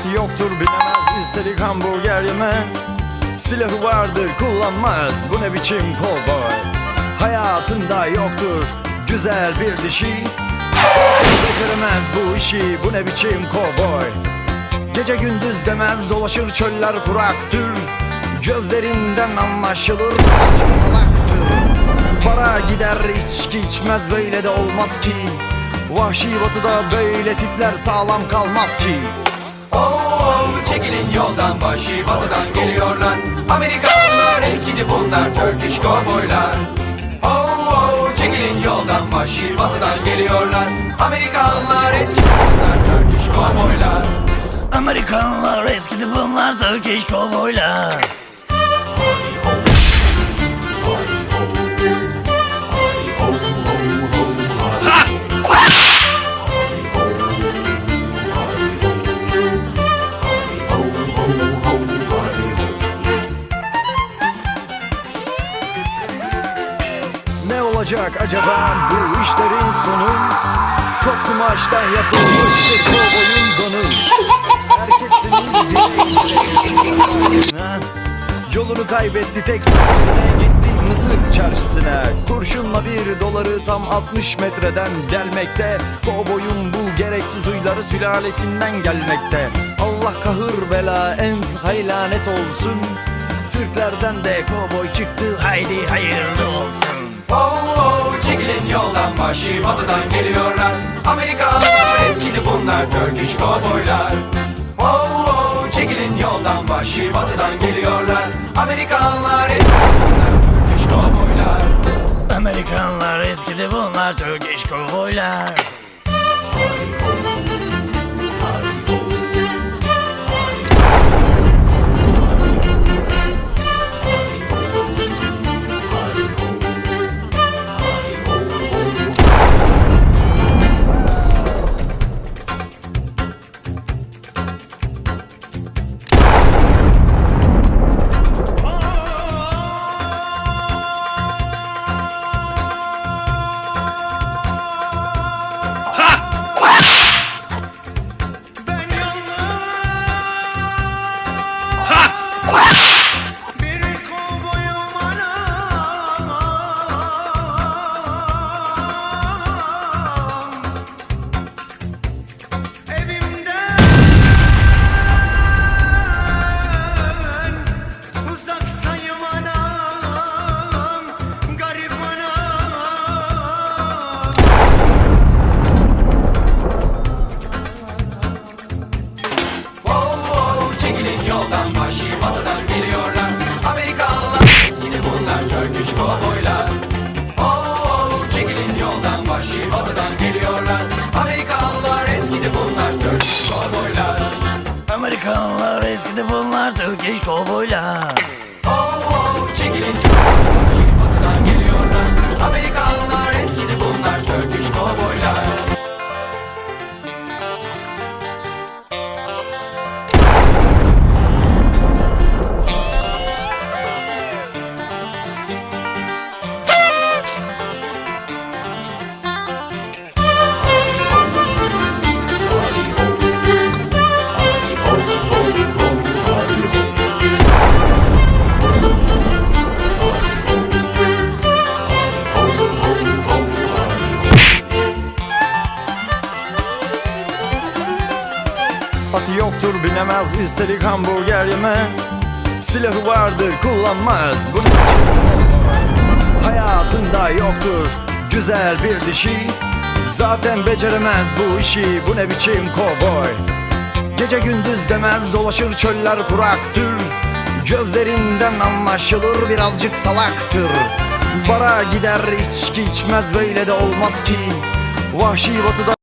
Atı yoktur bilemez. Üstelik hamburger yemez. Silahı vardır kullanmaz. Bu ne biçim kovboy? Hayatında yoktur güzel bir dişi. Beceremez bu işi bu ne biçim kovboy? Gece gündüz demez dolaşır çöller kuraktır. Gözlerinden anlaşılır salaktır. Para gider içki içmez böyle de olmaz ki. Vahşi batıda böyle tipler sağlam kalmaz ki Oh, oh, çekilin yoldan vahşi batıdan geliyorlar. Amerikalılar eskidi bunlar Turkish kovboylar Oh, oh, çekilin yoldan vahşi batıdan geliyorlar. Amerikalılar eskidi bunlar Turkish kovboylar Amerikanlar eskidi bunlar Turkish kovboylar olacak acaba bu işlerin sonu? Kot kumaştan yapılmıştır kovboyun donu? Yolunu kaybetti Texas'ına gitti Mısır çarşısına. Kurşunla bir doları tam 60 metreden gelmekte. Kovboyun bu gereksiz huyları sülalesinden gelmekte. Allah kahır bela ent haylanet olsun. Türklerden de kovboy çıktı haydi hayırlı olsun. Oh, vahşi batıdan geliyorlar. Amerikalılar eskidi bunlar Turkish kovboylar Oh, oh, çekilin yoldan vahşi batıdan geliyorlar. Amerikalılar eskidi bunlar Turkish kovboylar Amerikanlar eskidi bunlar Turkish kovboylar batıdan geliyorlar. Amerikalılar eskidi bunlar Turkish kovboylar. Oh, çekilin yoldan vahşi batıdan geliyorlar. Amerikalılar eskidi bunlar Turkish kovboylar. Amerikanlar eskidi bunlar Turkish kovboylar Atı yoktur binemez üstelik hamburger yemez. Silahı vardır kullanmaz. Bu ne? Biçim kovboy? Hayatında yoktur güzel bir dişi. Zaten beceremez bu işi bu ne biçim kovboy? Gece gündüz demez dolaşır çöller kuraktır. Gözlerinden anlaşılır birazcık salaktır. Bara gider içki içmez böyle de olmaz ki. Vahşi batıda